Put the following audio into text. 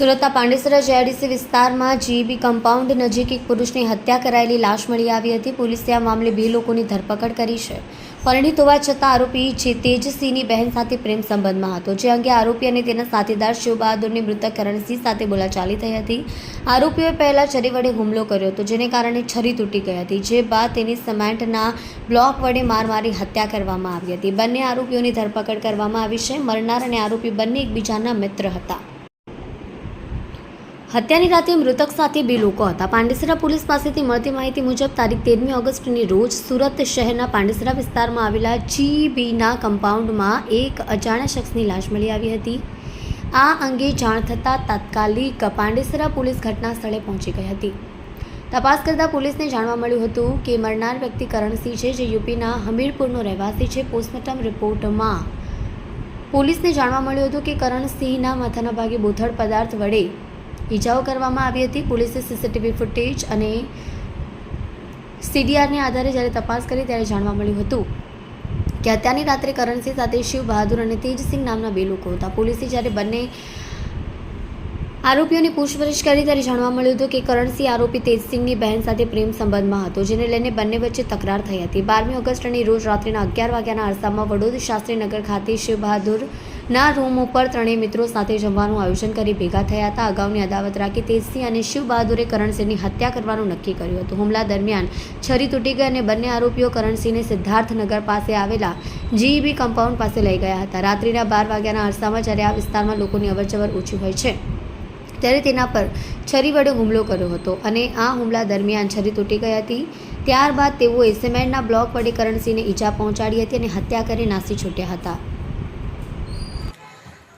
સુરતના પાંડેસરા જેઆઈડીસી વિસ્તારમાં GB compound નજીક એક પુરુષની હત્યા કરાયેલી લાશ મળી આવી હતી. પોલીસે આ મામલે બે લોકોની ધરપકડ કરી છે. પરિણીત હોવા છતાં આરોપી જે તેજસિંહની બહેન સાથે પ્રેમ સંબંધમાં હતો. જે અંગે આરોપી અને તેના સાથીદાર શિવબહાદુરની મૃતક કરણસિંહ સાથે બોલાચાલી થઈ હતી. આરોપીઓએ પહેલાં છરી વડે હુમલો કર્યો હતો, જેને કારણે છરી તૂટી ગઈ હતી, જે બાદ તેની સિમેન્ટના બ્લોક વડે માર મારી હત્યા કરવામાં આવી હતી. બંને આરોપીઓની ધરપકડ કરવામાં આવી છે. મરનાર અને આરોપી બંને એકબીજાના મિત્ર હતા. હત્યાની રાતે મૃતક સાથે બે લોકો હતા. પાંડેસરા પોલીસ પાસેથી મળતી માહિતી મુજબ તારીખ તેરમી ઓગસ્ટની રોજ સુરત શહેરના પાંડેસરા વિસ્તારમાં આવેલા જીબીના કમ્પાઉન્ડમાં એક અજાણ્યા શખ્સની લાશ મળી આવી હતી. આ અંગે જાણ થતાં તાત્કાલિક પાંડેસરા પોલીસ ઘટના સ્થળે પહોંચી ગઈ હતી. તપાસ કરતાં પોલીસને જાણવા મળ્યું હતું કે મરનાર વ્યક્તિ કરણસિંહ છે, જે યુપીના હમીરપુરનો રહેવાસી છે. પોસ્ટમોર્ટમ રિપોર્ટમાં પોલીસને જાણવા મળ્યું હતું કે કરણસિંહના માથાના ભાગે બોથડ પદાર્થ વડે ઈજાઓ કરવામાં આવી હતી. પોલીસે સીસીટીવી ફૂટેજ અને સીડીઆરને આધારે જ્યારે તપાસ કરી ત્યારે જાણવા મળ્યું હતું કે હત્યાની રાત્રે કરણસિંહ સાથે શિવ બહાદુર અને તેજસિંહ નામના બે લોકો હતા. પોલીસે જ્યારે બંને આરોપીઓની પૂછપરછ કરી ત્યારે જાણવા મળ્યું હતું કે કરણસિંહ આરોપી તેજસિંહની બહેન સાથે પ્રેમ સંબંધમાં હતો, જેને લઈને બંને વચ્ચે તકરાર થઈ હતી. બારમી ઓગસ્ટની રોજ રાત્રિના અગિયાર વાગ્યાના અરસામાં વડોદ શાસ્ત્રીનગર ખાતે શિવ બહાદુરના રૂમ ઉપર ત્રણેય મિત્રો સાથે જમવાનું આયોજન કરી ભેગા થયા હતા. અગાઉની અદાવત રાખી તેજસિંહ અને શિવ બહાદુરે કરણસિંહની હત્યા કરવાનું નક્કી કર્યું હતું. હુમલા દરમિયાન છરી તૂટી ગઈ અને બંને આરોપીઓ કરણસિંહને સિદ્ધાર્થનગર પાસે આવેલા જીઈબી કમ્પાઉન્ડ પાસે લઈ ગયા હતા. રાત્રિના બાર વાગ્યાના અરસામાં જ્યારે આ વિસ્તારમાં લોકોની અવરજવર ઓછી હોય છે, ત્યારે તેના પર છરી વડે હુમલો કર્યો હતો અને આ હુમલા દરમિયાન છરી તૂટી ગઈ હતી. ત્યારબાદ તેઓએ સિમેન્ટના બ્લોક વડે કરણસિંહને ઈજા પહોંચાડી હતી અને હત્યા કરી નાસી છૂટ્યા હતા.